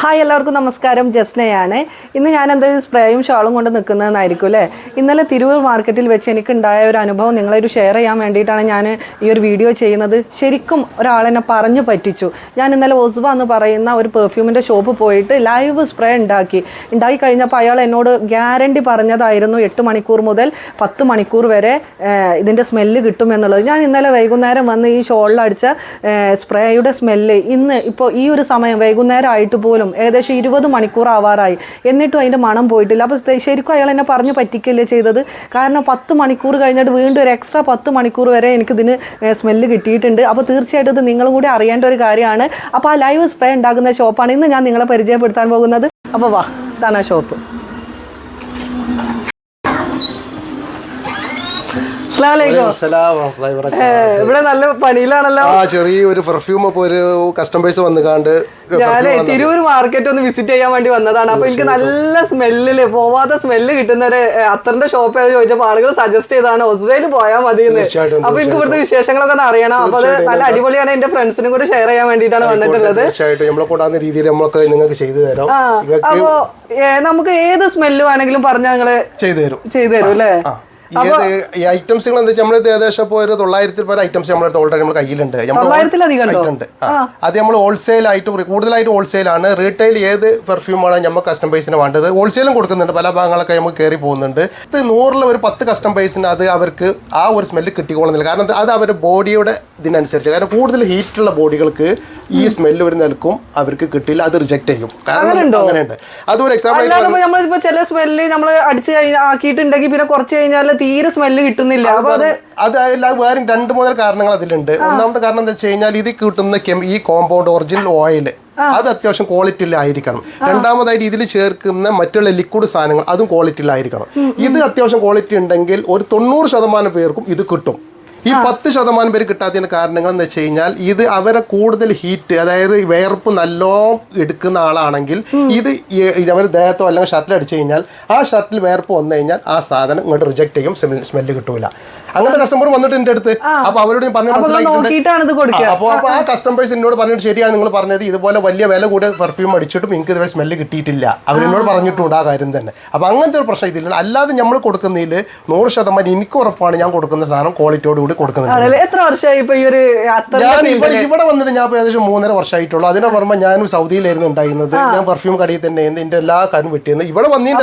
Hi എല്ലാവർക്കും നമസ്കാരം. ജസ്നയാണ്. ഇന്ന് ഞാൻ എന്തായാലും സ്പ്രേയും ഷാളും കൊണ്ട് നിൽക്കുന്നതെന്നായിരിക്കും അല്ലേ? ഇന്നലെ തിരൂർ മാർക്കറ്റിൽ വെച്ച് എനിക്കുണ്ടായ ഒരു അനുഭവം നിങ്ങളൊരു ഷെയർ ചെയ്യാൻ വേണ്ടിയിട്ടാണ് ഞാൻ ഈ ഒരു വീഡിയോ ചെയ്യുന്നത്. ശരിക്കും ഒരാളെന്നെ പറഞ്ഞു പറ്റിച്ചു. ഞാൻ ഇന്നലെ ഒസ്വ എന്ന് പറയുന്ന ഒരു പെർഫ്യൂമിന്റെ ഷോപ്പ് പോയിട്ട് ലൈവ് സ്പ്രേ ഉണ്ടാക്കി. ഉണ്ടാക്കി കഴിഞ്ഞപ്പോൾ അയാൾ എന്നോട് ഗ്യാരണ്ടി പറഞ്ഞതായിരുന്നു എട്ട് മണിക്കൂർ മുതൽ പത്ത് മണിക്കൂർ വരെ ഇതിന്റെ സ്മെല്ല് കിട്ടും എന്നുള്ളത്. ഞാൻ ഇന്നലെ വൈകുന്നേരം വന്ന് ഈ ഷോളിലടിച്ച സ്പ്രേയുടെ സ്മെല്ല് ഇന്ന് ഇപ്പോൾ ഈ ഒരു സമയം വൈകുന്നേരം ആയിട്ട് പോലും ഏകദേശം ഇരുപത് മണിക്കൂർ ആവാറായി. എന്നിട്ടും അതിന്റെ മണം പോയിട്ടില്ല. അപ്പോൾ ശരിക്കും അയാൾ എന്നെ പറഞ്ഞു പറ്റിക്കല്ലേ ചെയ്തത്. കാരണം പത്ത് മണിക്കൂർ കഴിഞ്ഞിട്ട് വീണ്ടും ഒരു എക്സ്ട്രാ പത്ത് മണിക്കൂർ വരെ എനിക്കിതിന് സ്മെല്ല് കിട്ടിയിട്ടുണ്ട്. അപ്പോൾ തീർച്ചയായിട്ടും ഇത് നിങ്ങളും കൂടി അറിയേണ്ട ഒരു കാര്യമാണ്. അപ്പോൾ ആ ലൈവ് സ്പ്രേ ഉണ്ടാക്കുന്ന ഷോപ്പാണ് ഇന്ന് ഞാൻ നിങ്ങളെ പരിചയപ്പെടുത്താൻ പോകുന്നത്. അപ്പോൾ വാ ഇതാണ് ആ ഷോപ്പ് ഇവിടെ നല്ല പണിയിലാണല്ലോ. ആ ചെറിയൊരു പെർഫ്യൂം ഇപ്പൊ ഒരു കസ്റ്റമേഴ്സ് വന്നു കാണ്ട് ഞാനേ തിരൂർ മാർക്കറ്റ് ഒന്ന് വിസിറ്റ് ചെയ്യാൻ വേണ്ടി വന്നതാണ്. അപ്പൊ എനിക്ക് നല്ല സ്മെല്ലിൽ പോവാത്ത സ്മെല്ല് കിട്ടുന്ന ഒരു അത്തറിന്റെ ഷോപ്പ് ഏത് ചോദിച്ചപ്പോൾ ആളുകൾ സജസ്റ്റ് ചെയ്താണ് ഒസ്വയിൽ പോയാൽ മതി എന്ന് അപ്പൊ എനിക്ക് ഇവിടുത്തെ വിശേഷങ്ങളൊക്കെ ഒന്ന് അറിയണം. അപ്പൊ അത് നല്ല അടിപൊളിയാണ്. എന്റെ ഫ്രണ്ട്സിനും കൂടി ഷെയർ ചെയ്യാൻ വേണ്ടിട്ടാണ് വന്നിട്ടുള്ളത്. തീർച്ചയായിട്ടും. നമ്മളെ രീതിയിൽ നമ്മളൊക്കെ നിങ്ങൾക്ക് ചെയ്തു തരാം. അപ്പോ നമുക്ക് ഏത് സ്മെല്ല് വേണമെങ്കിലും പറഞ്ഞാൽ ഞങ്ങൾ ചെയ്തു തരും. ചെയ്തു തരും അല്ലേ ഈ ഐറ്റംസുകൾ എന്താ നമ്മൾ ഏകദേശം ഇപ്പോൾ ഒരു തൊള്ളായിരത്തിൽ പല ഐറ്റംസ് നമ്മുടെ ഓൾറെഡി കയ്യിലുണ്ട്. നമ്മൾ തൊള്ളായിരത്തിലധികം ഉണ്ടോ? അത് നമ്മൾ ഹോൾസെയിൽ ആയിട്ട് കൂടുതലായിട്ട് ഹോൾസെയിൽ ആണ്. റീറ്റെയിൽ ഏത് പെർഫ്യൂമാണ് നമ്മൾ കസ്റ്റമൈസിന് വേണ്ടത്? ഹോൾസെയിലും കൊടുക്കുന്നുണ്ട്. പല ഭാഗങ്ങളൊക്കെ നമുക്ക് കയറി പോകുന്നുണ്ട്. ഇത് നൂറിൽ ഒരു പത്ത് കസ്റ്റമൈസിന് അത് അവർക്ക് ആ ഒരു സ്മെല്ല് കിട്ടിക്കോളുന്നില്ല. കാരണം അത് അവരുടെ ബോഡിയുടെ ഇതിനനുസരിച്ച്. കാരണം കൂടുതൽ ഹീറ്റുള്ള ബോഡികൾക്ക് ഈ സ്മെല്ല് ഒരു നിൽക്കും അവർക്ക് കിട്ടില്ല. അത് റിജക്ട് ചെയ്യും. കാരണം അങ്ങനെയുണ്ട്? അതൊരു എക്സാമ്പിൾ ചില സ്മെല്ല് നമ്മൾ അടിച്ച് കഴിഞ്ഞ ആക്കിയിട്ടുണ്ടെങ്കിൽ പിന്നെ കുറച്ച് കഴിഞ്ഞാൽ തീരെ സ്മെല്ല് കിട്ടുന്നില്ല. അപ്പൊ അത് അത് വേറെ രണ്ട് മൂന്ന് കാരണങ്ങൾ അതിലുണ്ട്. ഒന്നാമത്തെ കാരണം എന്താ വെച്ച് കഴിഞ്ഞാൽ ഇത് കിട്ടുന്ന ഈ കോമ്പൗണ്ട് ഒറിജിനൽ ഓയിൽ അത് അത്യാവശ്യം ക്വാളിറ്റിയിലായിരിക്കണം രണ്ടാമതായിട്ട് ഇതിൽ ചേർക്കുന്ന മറ്റുള്ള ലിക്വിഡ് സാധനങ്ങൾ അതും ക്വാളിറ്റിയിലായിരിക്കണം ഇത് അത്യാവശ്യം ക്വാളിറ്റി ഉണ്ടെങ്കിൽ ഒരു തൊണ്ണൂറ് ശതമാനം പേർക്കും ഇത് കിട്ടും. ഈ പത്ത് ശതമാനം പേര് കിട്ടാത്തതിന് കാരണങ്ങൾ എന്ന് വെച്ച് കഴിഞ്ഞാൽ ഇത് അവരെ കൂടുതൽ ഹീറ്റ് അതായത് വേർപ്പ് നല്ലോണം എടുക്കുന്ന ആളാണെങ്കിൽ ഇത് അവർ ദേഹത്തോ അല്ലെങ്കിൽ ഷർട്ടിൽ അടിച്ചു കഴിഞ്ഞാൽ ആ ഷർട്ടിൽ വേർപ്പ് വന്നു കഴിഞ്ഞാൽ ആ സാധനം ഇങ്ങോട്ട് റിജക്ട് ചെയ്യും സ്മെല്ല് കിട്ടൂല. അങ്ങനത്തെ കസ്റ്റമർ വന്നിട്ട് എന്റെ അടുത്ത്. അപ്പൊ അവരോട് ഞാൻ പറഞ്ഞ് മനസ്സിലാക്കിയിട്ടുണ്ട് അപ്പൊ അപ്പോൾ ആ. കസ്റ്റമേഴ്സ് എന്നോട് പറഞ്ഞിട്ട് ശരിയാണ് നിങ്ങൾ പറഞ്ഞത്. ഇതുപോലെ വലിയ വില കൂടിയ പെർഫ്യൂം അടിച്ചിട്ടും എനിക്ക് ഇതുവരെ സ്മെല്ല് കിട്ടിയിട്ടില്ല. അവരെന്നോട് പറഞ്ഞിട്ടുണ്ട് ആ കാര്യം തന്നെ. അപ്പൊ അങ്ങനത്തെ ഒരു പ്രശ്നം ഇതില്ല അല്ലാതെ നമ്മൾ കൊടുക്കുന്നതിൽ നൂറ് ശതമാനം എനിക്ക് ഉറപ്പാണ് ഞാൻ കൊടുക്കുന്ന സാധനം ക്വാളിറ്റിയോട് കൂടി കൊടുക്കുന്നത്. എത്ര വർഷമായി ഇപ്പൊ ഈ ഒരു ഞാൻ ഇവിടെ ഇവിടെ വന്നിട്ട് ഞാൻ ഏകദേശം മൂന്നര വർഷമായിട്ടുള്ളൂ. അതിനെ പറയുമ്പോൾ ഞാൻ സൗദിയിലായിരുന്നു ഉണ്ടായിരുന്നത്. ഞാൻ പെർഫ്യൂം കടയിൽ തന്നെ എന്റെ എല്ലാ കാര്യം വെട്ടിയിരുന്നു. ഇവിടെ വന്നിട്ട്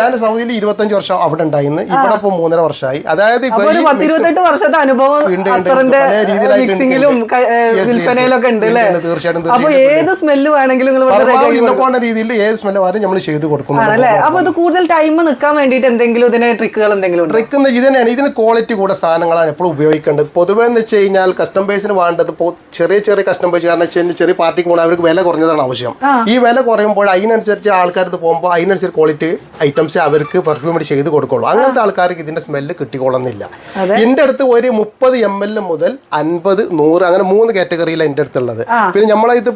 ഞാൻ സൗദിയിൽ ഇരുപത്തഞ്ച് വർഷം അവിടെ ഉണ്ടായിരുന്നു. ഇവിടെ ഇപ്പോൾ മൂന്നര വർഷമായി. അതായത് ഇപ്പൊ അപ്പൊ ഒരു ഈ പത്ത് ഇരുപത്തെട്ട് വർഷത്തെ അനുഭവം ഉണ്ട്, ഉണ്ട്, വിൽപ്പനയിലൊക്കെ അല്ലേ? തീർച്ചയായിട്ടും, അപ്പൊ ഏത് സ്മെല്ല് വേണമെങ്കിലും നിങ്ങൾ രീതിയിൽ ഏത് നമ്മൾ ചെയ്ത് കൊടുക്കുന്നുണ്ട് അപ്പൊ ഇത് കൂടുതൽ ടൈം നിൽക്കാൻ വേണ്ടിയിട്ട് എന്തെങ്കിലും ഇതിന് ട്രിക്കുകൾ എന്തെങ്കിലും ഇതിന് ക്വാളിറ്റി കൂടെ സാധനങ്ങളാണ് എപ്പോഴും ഉപയോഗിക്കേണ്ടത്. പൊതുവെ എന്ന് വെച്ച് കഴിഞ്ഞാൽ കസ്റ്റമേഴ്സിന് വേണ്ടത് ഇപ്പോൾ ചെറിയ ചെറിയ കസ്റ്റമേഴ്സ് കാരണം വെച്ച് കഴിഞ്ഞാൽ ചെറിയ പാർട്ടിക്ക് പോകണം അവർക്ക് വില കുറഞ്ഞതാണ് ആവശ്യം. ഈ വില കുറയുമ്പോൾ അതിനനുസരിച്ച് ആൾക്കാരത് പോകുമ്പോൾ അതിനനുസരിച്ച് ക്വാളിറ്റി ഐറ്റംസ് അവർക്ക് പെർഫ്യൂം ആയിട്ട് ചെയ്ത് കൊടുക്കുള്ളൂ. അങ്ങനത്തെ ആൾക്കാർക്ക് ഇതിന്റെ സ്മെല്ല് കിട്ടിക്കൊള്ളുന്നില്ല എന്റെ അടുത്ത് ഒരു മുപ്പത് എം എൽ മുതൽ അൻപത് നൂറ് അങ്ങനെ മൂന്ന് കാറ്റഗറിയിലാണ് എന്റെ അടുത്തുള്ളത്. പിന്നെ നമ്മളെ ഇത്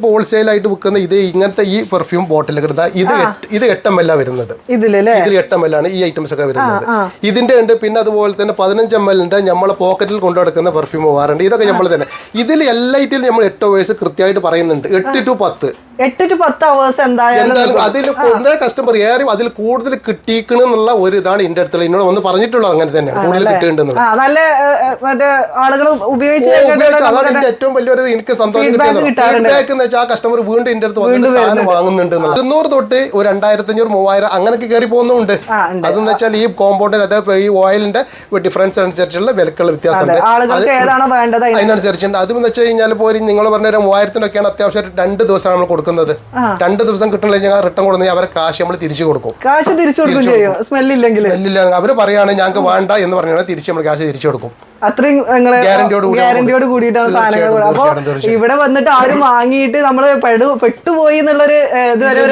ആയിട്ട് വിൽക്കുന്ന ഇത് ഇങ്ങനത്തെ ഈ പെർഫ്യൂം ബോട്ടിൽ എടുത്താൽ ഇത് ഇത് എട്ട് എം എൽ വരുന്നത്. ഇതിൽ എട്ട് എം എൽ ആണ് ഈ ഐറ്റംസ് ഒക്കെ വരുന്നത്. ഇതിന്റെ ഉണ്ട് പിന്നെ അതുപോലെ തന്നെ പതിനഞ്ച് എം എൽ ഉണ്ട് നമ്മളെ പോക്കറ്റിൽ കൊണ്ടു നടക്കുന്ന പെർഫ്യൂം പോകാറുണ്ട് ഇതൊക്കെ നമ്മൾ തന്നെ. ഇതിൽ എല്ലായിട്ടും നമ്മൾ എട്ട് വയസ്സ് കൃത്യമായിട്ട് പറയുന്നുണ്ട്. എട്ട് ടു പത്ത്. എട്ട് ടു പത്ത് അവേഴ്സ് എന്തായാലും അതിൽ ഒന്നേ കസ്റ്റമർ ഏറെ അതിൽ കൂടുതൽ കിട്ടിയിക്കണെന്നുള്ള ഒരു ഇതാണ് എന്റെ അടുത്തുള്ള. എന്നോട് വന്ന് പറഞ്ഞിട്ടുള്ളത് അങ്ങനെ തന്നെ കൂടുതൽ കിട്ടുന്നുണ്ടെന്നുള്ളത് ആ നല്ല ഏ, ഏ, മറ്റേ ആളുകൾ ഉപയോഗിച്ച് ഉപയോഗിച്ച്. അതാണ് എന്റെ ഏറ്റവും വലിയൊരു എനിക്ക് സന്തോഷം. ഫീഡ്ബാക്ക് എന്ന് വെച്ചാൽ ആ കസ്റ്റമർ വീണ്ടും എന്റെ അടുത്ത് വന്നിട്ട് സാധനം വാങ്ങുന്നുണ്ട്. ഇരുന്നൂറ് തൊട്ട് ഒരു രണ്ടായിരത്തി അഞ്ഞൂറ് മൂവായിരം അങ്ങനെയൊക്കെ കയറി പോകുന്നുണ്ട്. അതെന്ന് വെച്ചാൽ ഈ കോമ്പൗണ്ടിന് അതേ ഈ ഓയിലിന്റെ ഡിഫറൻസ് അനുസരിച്ചുള്ള വിലക്കുള്ള വ്യത്യാസമുണ്ട്. അതിനനുസരിച്ചുണ്ട് അതെന്ന് വെച്ച് കഴിഞ്ഞാൽ പോലും നിങ്ങൾ പറഞ്ഞ ഒരു മൂവായിരത്തിനൊക്കെയാണ് അത്യാവശ്യം രണ്ട് ദിവസമാണ് നമ്മൾ കൊടുക്കുന്നത്. രണ്ട് ദിവസം കിട്ടണില്ല ഞങ്ങൾ റിട്ടേൺ കൊടുക്കുന്ന അവരെ കാശ് നമ്മൾ തിരിച്ചു കൊടുക്കും. കാശ് തിരിച്ചു കൊടുക്കും. സ്മെല്ലില്ലെങ്കിൽ. സ്മെല്ലില്ല. അവർ പറയുകയാണ് ഞങ്ങൾക്ക് വേണ്ട എന്ന് പറഞ്ഞാൽ തിരിച്ച് നമ്മൾ കാശ് തിരിച്ചു കൊടുക്കും. അത്രയും കൂടി ഗ്യാരണ്ടിയോട് കൂടിയിട്ടാണ് സാധനങ്ങൾ. അപ്പൊ. ഇവിടെ വന്നിട്ട് ആരും വാങ്ങിയിട്ട് നമ്മൾ പെടു പെട്ടുപോയി എന്നുള്ളൊരു ഇതുവരെ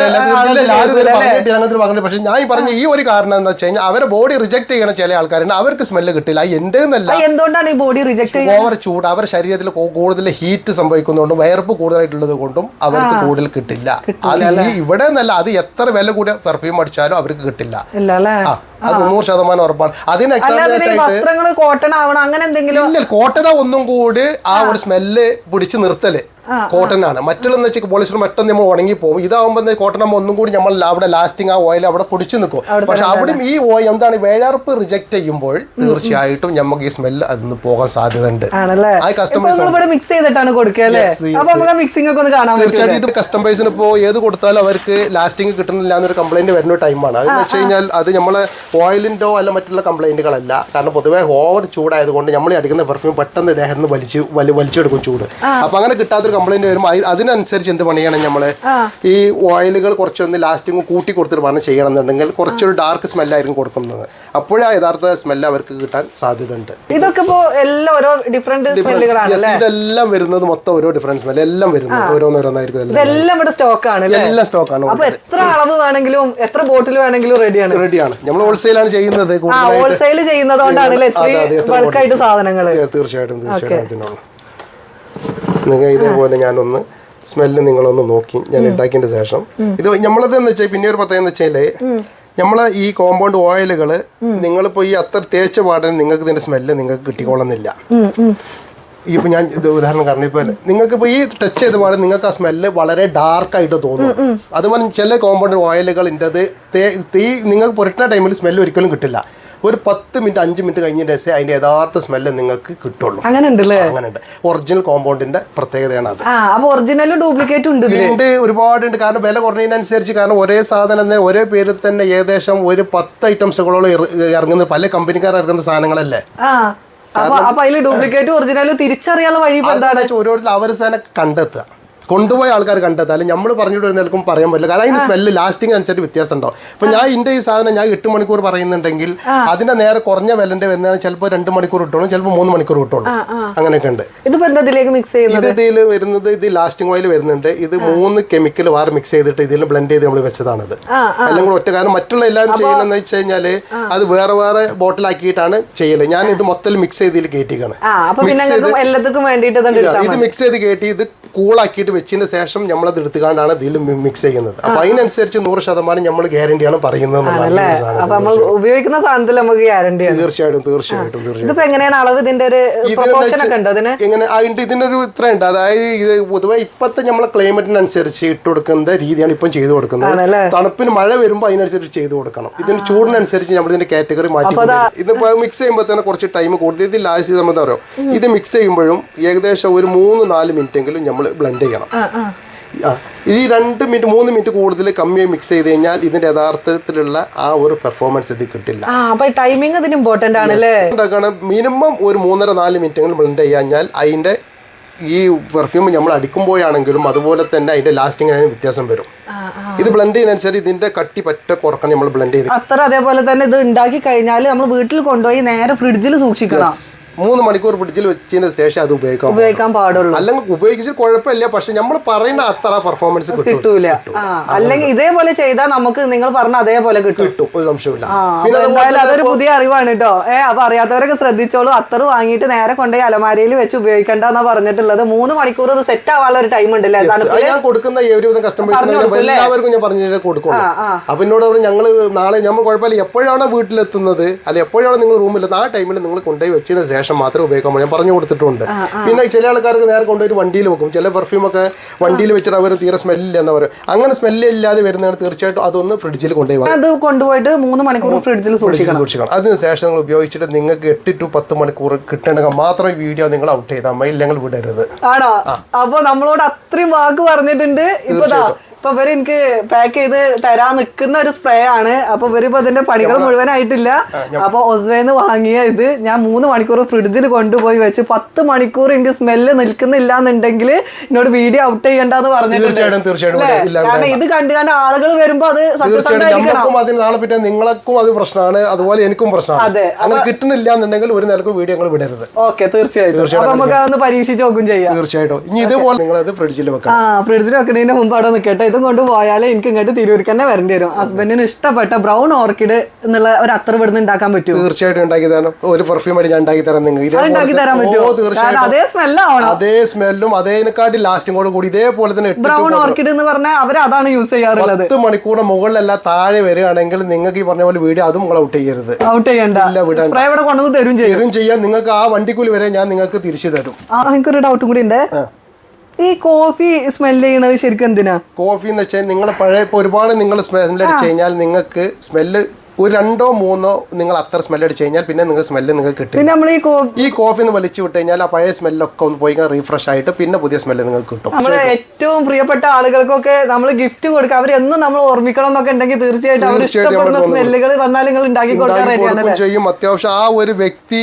പക്ഷെ ഞാൻ പറഞ്ഞ ഈ ഒരു കാരണം എന്താ വെച്ചാൽ കഴിഞ്ഞാൽ അവരെ ബോഡി റിജക്ട് ചെയ്യണ ചില ആൾക്കാരുണ്ട്. അവർക്ക് സ്മെല്ല് കിട്ടില്ല. എന്റെ എന്തുകൊണ്ടാണ് ഈ ബോഡി റിജക്ട് ഓവർ ചൂട്. അവരുടെ ശരീരത്തിൽ കൂടുതൽ ഹീറ്റ് സംഭവിക്കുന്നതുകൊണ്ടും വയർപ്പ് കൂടുതലായിട്ടുള്ളത് കൊണ്ടും അവർക്ക് കൂടുതൽ കിട്ടില്ല. അത് ഇവിടെ എന്നല്ല അത് എത്ര വില കൂടിയ പെർഫ്യൂം അടിച്ചാലും അവർക്ക് കിട്ടില്ല. അത് നൂറ് ശതമാനം ഉറപ്പാണ്. അതിന് വസ്ത്രങ്ങൾ കോട്ടൺ ആവണം അങ്ങനെ എന്തെങ്കിലും? ഇല്ല കോട്ടന ഒന്നും കൂടി ആ ഒരു സ്മെല്ല് പിടിച്ച് നിർത്തൽ. കോട്ടൺ ആണ് മറ്റുള്ള വെച്ചാൽ പോളിസ്റ്റർ പെട്ടെന്ന് നമ്മൾ ഉണങ്ങി പോകും. ഇതാവുമ്പോൾ കോട്ടൺ ആകുമ്പോൾ ഒന്നും കൂടി നമ്മൾ അവിടെ ലാസ്റ്റിംഗ് ആ ഓയിൽ അവിടെ പൊടിച്ചു നിൽക്കും പക്ഷെ അവിടെയും ഈ ഓയിൽ എന്താണ് വേഴാർപ്പ് റിജക്ട് ചെയ്യുമ്പോൾ തീർച്ചയായിട്ടും നമുക്ക് ഈ സ്മെല്ല് അതിന് പോകാൻ സാധ്യത ഉണ്ട് ആണല്ലേ? ആ കസ്റ്റമേഴ്സ് മിക്സ് ചെയ്തിട്ടാണ് തീർച്ചയായിട്ടും ഇത് കസ്റ്റമൈസിന് ഇപ്പോൾ ഏത് കൊടുത്താലും അവർക്ക് ലാസ്റ്റിംഗ് കിട്ടുന്നില്ല എന്നൊരു കംപ്ലൈന്റ് വരുന്ന ടൈമാണ് അതെന്ന് വെച്ച് കഴിഞ്ഞാൽ അത് നമ്മളെ ഓയിലിന്റോ അല്ല മറ്റുള്ള കംപ്ലൈന്റുകളല്ല കാരണം പൊതുവേ ഓവർ ചൂടായതുകൊണ്ട് നമ്മൾ അടിക്കുന്ന പെർഫ്യൂം പെട്ടെന്ന് ദേഹത്ത് നിന്ന് വലിച്ചു വലി വലിച്ചെടുക്കും ചൂട്. അപ്പൊ അങ്ങനെ കിട്ടാത്തൊരു കംപ്ലൈന്റ് വരുമ്പോൾ അതിനനുസരിച്ച് എന്ത് പണിയണം നമ്മൾ ഈ ഓയിലുകൾ കുറച്ചൊന്ന് ലാസ്റ്റിംഗ് കൂട്ടി കൊടുത്തിട്ട് പറഞ്ഞ് ചെയ്യണം എന്നുണ്ടെങ്കിൽ കുറച്ചൊരു ഡാർക്ക് സ്മെല്ലായിരിക്കും കൊടുക്കുന്നത്. അപ്പോഴേ ആ യഥാർത്ഥ സ്മെല്ല് അവർക്ക് കിട്ടാൻ സാധ്യത ഉണ്ട് ഇതൊക്കെ എല്ലാം ഓരോ ഡിഫറെന്റ് ഇതെല്ലാം വരുന്നത് മൊത്തം ഓരോ ഡിഫറൻസ് സ്മെല്ല് എല്ലാം വരുന്നത് ഓരോന്നോരോന്നായിരിക്കും ഇതെല്ലാം ഇവിടെ സ്റ്റോക്ക് ആണ് എല്ലാം അപ്പോൾ എത്ര അളവ് വേണമെങ്കിലും എത്ര ബോട്ടിൽ വേണമെങ്കിലും റെഡിയാണ് റെഡിയാണ് നമ്മൾ ഹോൾസെയിലാണ് ചെയ്യുന്നത് ഹോൾസെയിൽ ചെയ്യുന്നതുകൊണ്ടാണ് ബൾക്കായിട്ട് സാധനങ്ങൾ തീർ- തീർച്ചയായിട്ടും തീർച്ചയായിട്ടും നിങ്ങൾ ഇതേപോലെ ഞാനൊന്ന് സ്മെല്ല് നിങ്ങളൊന്ന് നോക്കി ഞാൻ ഉണ്ടാക്കിയതിന് ശേഷം. ഇത് നമ്മളത് എന്ന് വെച്ചാൽ പിന്നെ ഒരു പ്രത്യേകത എന്ന് വെച്ചാൽ നമ്മളെ ഈ കോമ്പൗണ്ട് ഓയിലുകൾ നിങ്ങളിപ്പോ ഈ അത്ര തേച്ച പാടാൻ നിങ്ങൾക്ക് ഇതിന്റെ സ്മെല്ല് നിങ്ങൾക്ക് കിട്ടിക്കോളുന്നില്ല. ഇപ്പൊ ഞാൻ ഇത് ഉദാഹരണം കാരണം ഇപ്പൊ നിങ്ങൾക്ക് ഇപ്പൊ ഈ ടച്ച് ചെയ്ത പാടെ നിങ്ങൾക്ക് ആ സ്മെല്ല് വളരെ ഡാർക്ക് ആയിട്ട് തോന്നും. അതുപോലെ ചില കോമ്പൗണ്ട് ഓയിലുകൾ തീ നിങ്ങൾക്ക് പുരട്ടുന്ന ടൈമിൽ സ്മെല്ല് ഒരിക്കലും കിട്ടില്ല. ഒരു പത്ത് മിനിറ്റ് അഞ്ച് മിനിറ്റ് കഴിഞ്ഞ ശേഷം അതിന്റെ യഥാർത്ഥ സ്മെല്ല് നിങ്ങൾക്ക് കിട്ടുള്ളൂ. അങ്ങനെ ഉണ്ടല്ലേ അങ്ങനെയുണ്ട്. ഒറിജിനൽ കോമ്പൗണ്ടിന്റെ പ്രത്യേകതയാണ് അത്. ആ അപ്പൊ ഒറിജിനലും ഡ്യൂപ്ലിക്കേറ്റ് ഉണ്ട് ഒരുപാട് ഉണ്ട് ഒരുപാടുണ്ട്. കാരണം വില കുറഞ്ഞതിനനുസരിച്ച് കാരണം ഒരേ സാധനം തന്നെ ഒരേ പേരിൽ തന്നെ ഏകദേശം ഒരു പത്ത് ഐറ്റംസുകളോളം ഇറ- ഇറങ്ങുന്ന പല കമ്പനിക്കാർ ഇറങ്ങുന്ന സാധനങ്ങളല്ലേ? അപ്പൊ അതിൽ ഡ്യൂപ്ലിക്കേറ്റ് ഒറിജിനൽ തിരിച്ചറിയാനുള്ള വഴി എന്താണെന്ന് വെച്ചാൽ ഓരോരുത്തർ അവർ തന്നെ കണ്ടെത്തുക. കൊണ്ടുപോയ ആൾക്കാർ കണ്ടെത്തുക അല്ലെങ്കിൽ നമ്മൾ പറഞ്ഞിട്ട് വരുന്നവർക്കും പറയാൻ പറ്റില്ല. കാരണം അതിന് സ്മെല്ല് ലാസ്റ്റിംഗ് അനുസരിച്ച് വ്യത്യാസം ഉണ്ടാവും അപ്പൊ ഞാൻ ഇന്റെ ഈ സാധനം ഞാൻ എട്ട് മണിക്കൂർ പറയുന്നുണ്ടെങ്കിൽ അതിന്റെ നേരെ കുറഞ്ഞ വിലന്റെ വരുന്നതാണ് ചിലപ്പോൾ രണ്ട് മണിക്കൂർ കിട്ടുള്ളൂ ചിലപ്പോൾ മൂന്ന് മണിക്കൂർ കിട്ടുള്ളൂ അങ്ങനെയൊക്കെ ഉണ്ട്. ഇത് ഇതിൽ വരുന്നത് ഇത് ലാസ്റ്റിംഗ് ഓയിൽ വരുന്നുണ്ട്. ഇത് മൂന്ന് കെമിക്കൽ വാർ മിക്സ് ചെയ്തിട്ട് ഇതിൽ ബ്ലെൻഡ് ചെയ്ത് നമ്മൾ വെച്ചതാണിത്. അല്ലെങ്കിൽ ഒറ്റ കാരണം മറ്റുള്ള എല്ലാവരും ചെയ്യുന്നതെന്ന് വെച്ച് കഴിഞ്ഞാൽ അത് വേറെ വേറെ ബോട്ടിലാക്കിയിട്ടാണ് ചെയ്യൽ. ഞാൻ ഇത് മൊത്തം മിക്സ് ചെയ്ത് കയറ്റിക്കാണ് ഇത് മിക്സ് ചെയ്ത് കയറ്റി ഇത് കൂളാക്കിയിട്ട് വെച്ചതിന് ശേഷം നമ്മൾ അത് എടുത്തുകൊണ്ടാണ് ഇതിൽ മിക്സ് ചെയ്യുന്നത്. അപ്പൊ അതിനനുസരിച്ച് നൂറ് ശതമാനം നമ്മൾ ഗ്യാരണ്ടിയാണ് പറയുന്നത് ഉപയോഗിക്കുന്ന സാധനത്തിൽ നമുക്ക് ഗ്യാരണ്ടി തീർച്ചയായിട്ടും തീർച്ചയായിട്ടും തീർച്ചയായിട്ടും. എങ്ങനെയാണ് അളവ് ഇതിന്റെ ഒരു എങ്ങനെ അതിന്റെ ഇതിനൊരു ഇത്ര ഉണ്ട്. അതായത് ഇത് പൊതുവെ ഇപ്പത്തെ നമ്മളെ ക്ലൈമറ്റിനനുസരിച്ച് ഇട്ട് കൊടുക്കുന്ന രീതിയാണ് ഇപ്പം ചെയ്തു കൊടുക്കുന്നത്. തണുപ്പിന് മഴ വരുമ്പോൾ അതിനനുസരിച്ച് ചെയ്തു കൊടുക്കണം. ഇതിന് ചൂടിനനുസരിച്ച് നമ്മൾ ഇതിന്റെ കാറ്റഗറി മാറ്റി ഇതിപ്പോ മിക്സ് ചെയ്യുമ്പോൾ തന്നെ കുറച്ച് ടൈം കൂടുതൽ ഇത് ലാസ്റ്റ് നമ്മൾ പറയാം ഇത് മിക്സ് ചെയ്യുമ്പോഴും ഏകദേശം ഒരു മൂന്ന് നാല് മിനിറ്റ് എങ്കിലും നമ്മൾ ബ്ലെൻഡ് ചെയ്യണം. ആ, ഈ രണ്ട് മിനിറ്റ് മൂന്ന് മിനിറ്റ് കൂടുതൽ കമ്മി മിക്സ് ചെയ്ത് കഴിഞ്ഞാൽ ഇതിന്റെ യഥാർത്ഥത്തിലുള്ള ആ ഒരു പെർഫോമൻസ് ഇത് കിട്ടില്ല. ടൈമിംഗ് ഇതിന് ഇമ്പോർട്ടന്റ് ആണ് അല്ലേ? മിനിമം ഒരു മൂന്നര നാല് മിനിറ്റ് ബ്ലെൻഡ് ചെയ്യാഞ്ഞാൽ അതിന്റെ ഈ പെർഫ്യൂം നമ്മൾ അടിക്കുമ്പോഴാണെങ്കിലും അതുപോലെ തന്നെ അതിന്റെ ലാസ്റ്റിങ്ങിന് വ്യത്യാസം വരും. ഇത് ബ്ലെൻഡ് ചെയ്യുന്നതനുസരിച്ച് ഇതിന്റെ കട്ടി പറ്റ കുറക്കണം നമ്മൾ ബ്ലെൻഡ് ചെയ്ത് അത്ര അതേപോലെ തന്നെ ഇത് ഉണ്ടാക്കി കഴിഞ്ഞാൽ നമ്മൾ വീട്ടിൽ കൊണ്ടുപോയി നേരെ ഫ്രിഡ്ജിൽ സൂക്ഷിക്കണം. മൂന്ന് മണിക്കൂർ പിടിച്ചിൽ വെച്ചതിന് ശേഷം അത് ഉപയോഗിക്കാം ഉപയോഗിക്കാൻ പാടുള്ളൂ. അല്ലെങ്കിൽ ഉപയോഗിച്ച് കുഴപ്പമില്ല പക്ഷെ നമ്മൾ പറയുന്ന അത്ര പെർഫോമൻസ് കിട്ടും. കിട്ടൂല. അല്ലെങ്കിൽ ഇതേപോലെ ചെയ്താൽ നമുക്ക് നിങ്ങൾ പറഞ്ഞ അതേപോലെ കിട്ടും. കിട്ടും ഒരു സംശയമില്ല പിന്നെ അതൊരു പുതിയ അറിവാണ് കേട്ടോ ഏ അപ്പൊ അറിയാത്തവരൊക്കെ ശ്രദ്ധിച്ചോളൂ. അത്തറ് വാങ്ങിയിട്ട് നേരെ കൊണ്ടുപോയി അലമാരയിൽ വെച്ച് ഉപയോഗിക്കണ്ടെന്നാ പറഞ്ഞിട്ടുള്ളത്. മൂന്ന് മണിക്കൂർ അത് സെറ്റ് ആവാനുള്ള ഒരു ടൈം ഉണ്ടല്ലേ? ഞാൻ കൊടുക്കുന്ന ഒരുവിധം കസ്റ്റമേഴ്സ് എല്ലാവർക്കും ഞാൻ പറഞ്ഞു കൊടുക്കും അപ്പൊ എന്നോട് പറഞ്ഞു ഞങ്ങൾ നാളെ നമ്മൾ കുഴപ്പമില്ല. എപ്പോഴാണോ വീട്ടിലെത്തുന്നത് അല്ലെ എപ്പോഴാണോ നിങ്ങൾ റൂമിലെത്തുന്നത് ആ ടൈമിൽ നിങ്ങൾ കൊണ്ടുപോയി വെച്ചതിന് ശേഷം മാത്രമേ ഉപയോഗിക്കാൻ പാടുള്ളൂ ഞാൻ പറഞ്ഞു കൊടുത്തിട്ടുണ്ട്. പിന്നെ ചില ആൾക്കാർക്ക് നേരെ കൊണ്ടുപോയി വണ്ടിയിൽ വെക്കും. ചില പെർഫ്യൂം ഒക്കെ വണ്ടിയിൽ വെച്ചിട്ട് അവർ തീരെ സ്മെല്ലില്ല എന്ന് പറയും. അങ്ങനെ സ്മെല്ല് ഇല്ലാതെ വരുന്നതാണ് തീർച്ചയായിട്ടും അതൊന്ന് ഫ്രിഡ്ജിൽ കൊണ്ടുപോയി. അത് കൊണ്ടുപോയിട്ട് മൂന്ന് മണിക്കൂർ ഫ്രിഡ്ജിൽ സൂക്ഷിക്കണം. അതിനുശേഷം അതിന് ശേഷം നിങ്ങൾ ഉപയോഗിച്ചിട്ട് നിങ്ങൾക്ക് എട്ട് ടു പത്ത് മണിക്കൂർ കിട്ടണമെങ്കിൽ മാത്രം വീഡിയോ നിങ്ങൾ ഔട്ട് ചെയ്താൽ മതി. ഇല്ലെങ്കിൽ വിടരുത്. ആണോ? അപ്പൊ നമ്മളോട് അത്രയും വാക്ക് പറഞ്ഞിട്ടുണ്ട്. ഇപ്പൊ ദാ, ഇപ്പൊ ഇവർ എനിക്ക് പാക്ക് ചെയ്ത് തരാൻ നിൽക്കുന്ന ഒരു സ്പ്രേ ആണ്. അപ്പൊ ഇവർ ഇപ്പൊ ഇതിന്റെ പണികൾ മുഴുവനായിട്ടില്ല. അപ്പൊ ഒസ്വേന്ന് വാങ്ങിയ ഇത് ഞാൻ മൂന്ന് മണിക്കൂർ ഫ്രിഡ്ജിൽ കൊണ്ടുപോയി വെച്ച് പത്ത് മണിക്കൂർ എനിക്ക് സ്മെല്ല് നിൽക്കുന്നില്ല എന്നുണ്ടെങ്കിൽ എന്നോട് വീഡിയോ ഔട്ട് ചെയ്യണ്ടെന്ന് പറഞ്ഞിട്ടുണ്ട്. കാരണം ഇത് കണ്ടു കണ്ട ആളുകൾ വരുമ്പോ അത് സത്യസന്ധമായിരിക്കണം. നിങ്ങൾക്കും അത് പ്രശ്നമാണ്. അതുപോലെ എനിക്കും പ്രശ്നമാണ്. അതെ, അങ്ങനെ കിട്ടുന്നില്ല എന്നുണ്ടെങ്കിൽ ഒരു നിലയ്ക്ക് വീഡിയോ ഞങ്ങൾ വിടരുത്. ഓക്കെ തീർച്ചയായിട്ടും. അപ്പൊ നമുക്ക് അതൊന്ന് പരീക്ഷിച്ച് നോക്കും ചെയ്യാം. തീർച്ചയായിട്ടും. ഇനി ഇതുപോലെ നിങ്ങൾ അത് ഫ്രിഡ്ജിൽ വെക്കണം. ആ ഫ്രിഡ്ജിൽ വെക്കുന്നതിന് മുമ്പ് അവിടെ നിൽക്കട്ടെ ഇതും കൊണ്ട് പോയാലേ എനിക്ക് ഇങ്ങോട്ട് തിരൂർക്ക് തന്നെ വരേണ്ടി വരും. ഹസ്ബൻഡിന് ഇഷ്ടപ്പെട്ട ബ്രൗൺ ഓർക്കിഡ് എന്നുള്ള ഒരു അത്ര ഇവിടുന്ന് ഉണ്ടാക്കാൻ പറ്റും തീർച്ചയായിട്ടും ഉണ്ടാക്കി തരാം ഒരു പെർഫ്യൂം ആയിട്ട് ഞാൻ ഉണ്ടാക്കി തരാം നിങ്ങൾ ഉണ്ടാക്കി തരാൻ പറ്റുമോ? കാരണം അതേ സ്മെല്ലാവണം അതേ സ്മെല്ലും അതേനെക്കാട്ടി ലാസ്റ്റിങ്ങോട് കൂടി ഇതേപോലെ തന്നെ എട്ട് ബ്രൗൺ ഓർക്കിഡ് എന്ന് പറഞ്ഞാൽ അവർ അതാണ് യൂസ് ചെയ്യാറുള്ളത്. പത്ത് മണിക്കൂറിന് മുകളിലല്ല താഴെ വരികയാണെങ്കിൽ നിങ്ങൾക്ക് ഈ പറഞ്ഞ പോലെ വീട് അതും നിങ്ങൾ ഔട്ട് ചെയ്യരുത്. ഔട്ട് ചെയ്യണ്ട. ഇല്ല. സ്പ്രേ ഇവിടെ കൊണ്ടുവന്ന് തരും ചെയ്യും. തരും ചെയ്യാൻ നിങ്ങൾക്ക് ആ വണ്ടിക്കൂലി വരെ ഞാൻ നിങ്ങൾക്ക് തിരിച്ചു തരും. ആ എനിക്കൊരു ഡൗട്ടും കൂടി ഉണ്ട്. ഈ കോഫി സ്മെൽ ചെയ്യണത് ശരിക്കും എന്തിനാ? കോഫി എന്ന് വെച്ചാൽ നിങ്ങൾ പഴയ ഇപ്പോൾ ഒരുപാട് നിങ്ങൾ സ്മെല്ല് അടിച്ചു കഴിഞ്ഞാൽ നിങ്ങൾക്ക് സ്മെല്ല് ഒരു രണ്ടോ മൂന്നോ നിങ്ങൾ അത്ര സ്മെല്ല് അടിച്ച് കഴിഞ്ഞാൽ പിന്നെ നിങ്ങൾ സ്മെല്ല് നിങ്ങൾക്ക് കിട്ടും പിന്നെ നമ്മൾ ഈ കോഫി ഈ കോഫി ഒന്ന് വലിച്ചു വിട്ട് കഴിഞ്ഞാൽ ആ പഴയ സ്മെല്ലൊക്കെ ഒന്ന് പോയി റീഫ്രഷ് ആയിട്ട് പിന്നെ പുതിയ സ്മെല്ല് നിങ്ങൾക്ക് കിട്ടും. നമ്മൾ ഏറ്റവും പ്രിയപ്പെട്ട ആളുകൾക്കൊക്കെ നമ്മൾ ഗിഫ്റ്റ് കൊടുക്കുക. അവർ എന്നും നമ്മൾ ഓർമ്മിക്കണം എന്നൊക്കെ ഉണ്ടെങ്കിൽ തീർച്ചയായിട്ടും അവർ ഇഷ്ടപ്പെടുന്ന സ്മെല്ലുകൾ വന്നാൽ നിങ്ങൾ ഉണ്ടാക്കി കൊടുക്കാൻ റെഡിയാണ് ചെയ്യും. അത്യാവശ്യം ആ ഒരു വ്യക്തി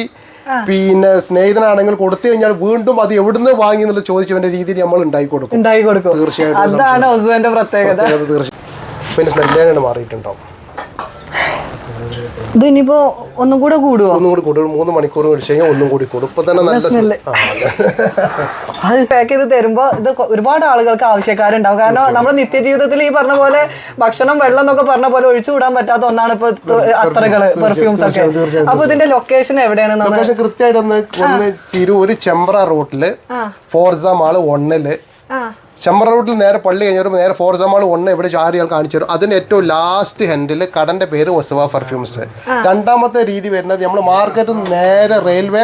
പിന്നെ സ്നേഹിതനാണെങ്കിൽ കൊടുത്തു കഴിഞ്ഞാൽ വീണ്ടും അത് എവിടുന്ന് വാങ്ങി എന്നുള്ള ചോദിച്ചവന്റെ രീതിയിൽ നമ്മൾ ഉണ്ടാക്കി കൊടുക്കും. തീർച്ചയായിട്ടും പിന്നെ സ്മെല്ലാനാണ് മാറിയിട്ടുണ്ടാവും. ഇത് ഇനിയിപ്പോ ഒന്നും കൂടെ കൂടുവോ? ഒന്നും കൂടി കൂടും. മൂന്ന് മണിക്കൂർ കഴിച്ചു കഴിഞ്ഞാൽ ഒന്നും കൂടി കൂടും. ഇപ്പൊ തന്നെ നല്ല സ്മെല്ല് അത്. പാക്ക് ചെയ്ത് തരുമ്പോ ഇത് ഒരുപാട് ആളുകൾക്ക് ആവശ്യക്കാരുണ്ടാവും. കാരണം നമ്മുടെ നിത്യജീവിതത്തിൽ ഈ പറഞ്ഞ പോലെ ഭക്ഷണം വെള്ളം എന്നൊക്കെ പറഞ്ഞ പോലെ ഒഴിച്ചു വിടാൻ പറ്റാത്ത ഒന്നാണ് ഇപ്പൊ അത്രകൾ പെർഫ്യൂംസ് ഒക്കെ. അപ്പൊ ഇതിന്റെ ലൊക്കേഷൻ എവിടെയാണ് ലൊക്കേഷൻ കൃത്യമായിട്ട് ഒന്ന് തിരൂര് ചെമ്പ്ര റൂട്ടിൽ ഫോർസ മാൾ ഒന്നിൽ ചെമ്പ്ര റോഡിൽ നേരെ പള്ളി കഴിഞ്ഞവർ നേരെ ഫോർ സമാൾ ഒന്ന് ഇവിടെ ചാരിയാൽ കാണിച്ചു തരും. അതിന്റെ ഏറ്റവും ലാസ്റ്റ് ഹെൻഡിൽ കടന്റെ പേര് ഒസവ പെർഫ്യൂംസ് രണ്ടാമത്തെ രീതി വരുന്നത് നമ്മൾ മാർക്കറ്റിൽ നേരെ റെയിൽവേ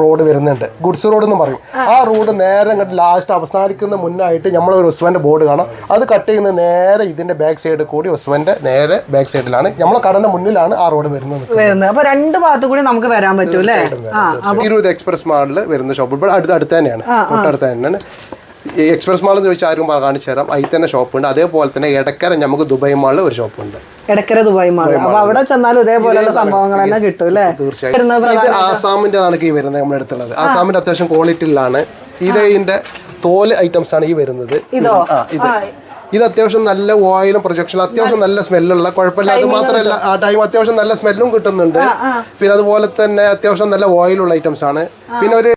റോഡ് വരുന്നുണ്ട്. ഗുഡ്സ് റോഡ് എന്ന് പറയും. ആ. റോഡ് നേരെ അങ്ങോട്ട് ലാസ്റ്റ് അവസാനിക്കുന്ന മുന്നായിട്ട് നമ്മൾ ഒരു ഒസ്വന്റെ ബോർഡ് കാണാം. അത് കട്ട് ചെയ്യുന്ന നേരെ ഇതിന്റെ ബാക്ക് സൈഡ് കൂടി ഒസ്വന്റെ നേരെ ബാക്ക് സൈഡിലാണ് നമ്മൾ കടന്റെ മുന്നിലാണ് ആ റോഡ് വരുന്നത്. അപ്പോൾ അപ്പൊ രണ്ട് ഭാഗത്തു കൂടി നമുക്ക് വരാൻ പറ്റും. ഇരുപത് എക്സ്പ്രസ് മാളിൽ വരുന്ന ഷോപ്പ് അടുത്ത് അടുത്ത് തന്നെയാണ്. തൊട്ടടുത്ത് തന്നെയാണ്. എക്സ്പ്രസ് മാൾ എന്ന് ചോദിച്ചാൽ ആരും കാണിച്ചു തരാം. അതിൽ തന്നെ ഷോപ്പ് ഉണ്ട്. അതേപോലെ തന്നെ ഇടക്കര നമുക്ക് ദുബായ് മാളിൽ ഒരു ഷോപ്പ് ഉണ്ട്. ഇടക്കര ദുബായ് മാൾ അപ്പൊ അവിടെ ചെന്നാലും ഇതേപോലെയുള്ള സംഭവങ്ങൾ തന്നെ കിട്ടും അല്ലേ? തീർച്ചയായും. ഇത് ആസാമിന്റെ ആണ് ഈ വരുന്നത് നമ്മുടെ അടുത്തുള്ളത്. ആസാമിന്റെ അത്യാവശ്യം ക്വാളിറ്റിയിലാണ് ഇതിന്റെ തോൽ ഐറ്റംസ് ആണ് ഈ വരുന്നത്. ഇതോ? ആ ഇത്. ഇത് അത്യാവശ്യം നല്ല ഓയിലും പ്രൊജക്ഷൻ അത്യാവശ്യം നല്ല സ്മെല്ലുള്ള കുഴപ്പമില്ല അത് മാത്രമല്ല ആ ടൈം അത്യാവശ്യം നല്ല സ്മെല്ലും കിട്ടുന്നുണ്ട്. പിന്നെ അതുപോലെ തന്നെ അത്യാവശ്യം നല്ല ഓയിലുള്ള ഐറ്റംസ് ആണ്. പിന്നെ ഒരു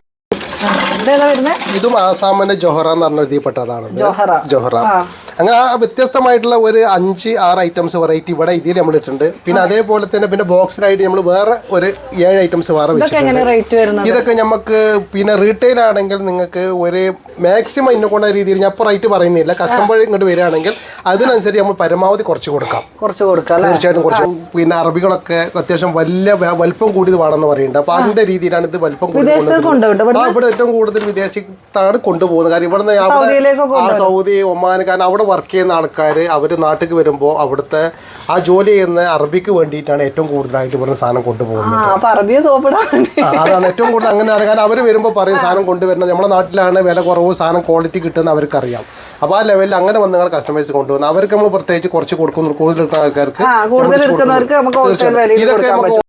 ഇതേതാ വരുന്നത് ഇതും ആസാമിന്റെ ജോഹറ എന്ന് പറഞ്ഞ എഴുതിയപ്പെട്ടതാണ് ജൊഹറ. ജൊഹറ. അങ്ങനെ ആ വ്യത്യസ്തമായിട്ടുള്ള ഒരു അഞ്ച് ആറ് ഐറ്റംസ് വെറൈറ്റി ഇവിടെ ഇതിൽ നമ്മൾ ഇട്ടിട്ടുണ്ട്. പിന്നെ അതേപോലെ തന്നെ പിന്നെ ബോക്സിലായിട്ട് നമ്മൾ വേറെ ഒരു ഏഴ് ഐറ്റംസ് വേറെ ഇതൊക്കെ വെച്ചിട്ടുണ്ട്. ഇതൊക്കെ നമുക്ക് പിന്നെ റീറ്റെയിൽ ആണെങ്കിൽ നിങ്ങൾക്ക് ഒരു മാക്സിമം ഇന്ന കൊണ്ട രീതിയിൽ ഞാൻ ഇപ്പോൾ റേറ്റ് പറയുന്നില്ല. കസ്റ്റമർ ഇങ്ങോട്ട് വരികയാണെങ്കിൽ അതിനനുസരിച്ച് നമ്മൾ പരമാവധി കുറച്ച് കൊടുക്കാം. കുറച്ച് കൊടുക്കാം തീർച്ചയായിട്ടും കുറച്ച് പിന്നെ അറബികളൊക്കെ അത്യാവശ്യം വലിയ വലുപ്പം കൂടിയത് വേണമെന്ന് പറയുന്നുണ്ട്. അപ്പൊ അതിന്റെ രീതിയിലാണ് ഇത് വലിപ്പം കൂടുതൽ ഇവിടെ ഏറ്റവും കൂടുതൽ വിദേശത്താണ് കൊണ്ടുപോകുന്നത്. കാരണം ഇവിടെ സൗദി ഒമാൻ കാരണം അവിടെ വർക്ക് ചെയ്യുന്ന ആൾക്കാർ അവർ നാട്ടിലേക്ക് വരുമ്പോൾ അവിടുത്തെ ആ ജോലി ചെയ്യുന്ന അറബിക്ക് വേണ്ടിയിട്ടാണ് ഏറ്റവും കൂടുതലായിട്ട് ഇവിടെ സാധനം കൊണ്ടുപോകുന്നത്. അതാണ് ഏറ്റവും കൂടുതൽ അങ്ങനെയാണ് കാരണം അവർ വരുമ്പോൾ പറയും സാധനം കൊണ്ടുവരുന്നത്. നമ്മുടെ നാട്ടിലാണ് വില കുറവ് സാധനം ക്വാളിറ്റി കിട്ടുന്ന അവർക്കറിയാം. അപ്പോൾ ആ ലെവലിൽ അങ്ങനെ വന്ന് നിങ്ങൾ കസ്റ്റമേഴ്സ് കൊണ്ടുവന്ന് അവർക്ക് നമ്മൾ പ്രത്യേകിച്ച് കുറച്ച് കൊടുക്കുന്നു കൂടുതൽ എടുക്കുന്ന ആൾക്കാർക്ക് ഇതൊക്കെ നമുക്ക്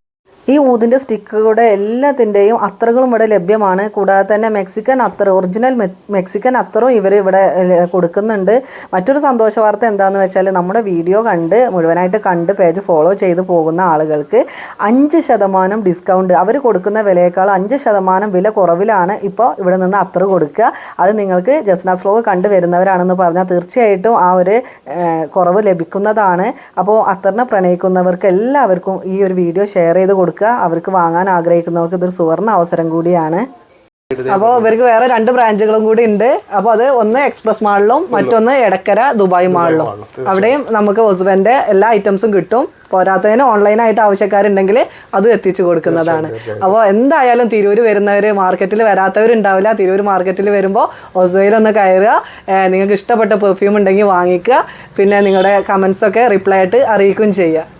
ഈ ഊതിന്റെ സ്റ്റിക്കുകളുടെ എല്ലാത്തിന്റെയും അത്രകളും ഇവിടെ ലഭ്യമാണ്. കൂടാതെ തന്നെ മെക്സിക്കൻ അത്ര ഒറിജിനൽ മെക്സിക്കൻ അത്രയും ഇവർ ഇവിടെ കൊടുക്കുന്നുണ്ട്. മറ്റൊരു സന്തോഷ വാർത്ത എന്താണെന്ന് വെച്ചാൽ നമ്മുടെ വീഡിയോ കണ്ട് മുഴുവനായിട്ട് കണ്ട് പേജ് ഫോളോ ചെയ്ത് പോകുന്ന ആളുകൾക്ക് അഞ്ച് ശതമാനം ഡിസ്കൗണ്ട്. അവർ കൊടുക്കുന്ന വിലയേക്കാൾ അഞ്ച് ശതമാനം വില കുറവിലാണ് ഇപ്പോൾ ഇവിടെ നിന്ന് അത്ര കൊടുക്കുക. അത് നിങ്ങൾക്ക് ജസ്ന സ്ലോഗ് കണ്ടു വരുന്നവരാണെന്ന് പറഞ്ഞാൽ തീർച്ചയായിട്ടും ആ ഒരു കുറവ് ലഭിക്കുന്നതാണ്. അപ്പോൾ അത്തറിനെ പ്രണയിക്കുന്നവർക്ക് എല്ലാവർക്കും ഈ ഒരു വീഡിയോ ഷെയർ ചെയ്ത് കൊടുക്കുക. അവർക്ക് വാങ്ങാൻ ആഗ്രഹിക്കുന്നവർക്ക് ഇതൊരു സുവർണ അവസരം കൂടിയാണ്. അപ്പോൾ ഇവർക്ക് വേറെ രണ്ട് ബ്രാഞ്ചുകളും കൂടി ഉണ്ട്. അപ്പോൾ അത് ഒന്ന് എക്സ്പ്രസ് മാളിലും മറ്റൊന്ന് എടക്കര ദുബായ് മാളിലും. അവിടെയും നമുക്ക് ഒസുവന്റെ എല്ലാ ഐറ്റംസും കിട്ടും. പോരാത്തതിന് ഓൺലൈനായിട്ട് ആവശ്യക്കാരുണ്ടെങ്കിൽ അതും എത്തിച്ചു കൊടുക്കുന്നതാണ്. അപ്പോൾ എന്തായാലും തിരൂർ വരുന്നവർ മാർക്കറ്റിൽ വരാത്തവരുണ്ടാവില്ല. തിരൂർ മാർക്കറ്റിൽ വരുമ്പോൾ ഒസുവയിലൊന്ന് കയറുക. നിങ്ങൾക്ക് ഇഷ്ടപ്പെട്ട പെർഫ്യൂം ഉണ്ടെങ്കിൽ വാങ്ങിക്കുക. പിന്നെ നിങ്ങളുടെ കമൻസൊക്കെ റിപ്ലൈ ആയിട്ട് അറിയിക്കുകയും ചെയ്യുക.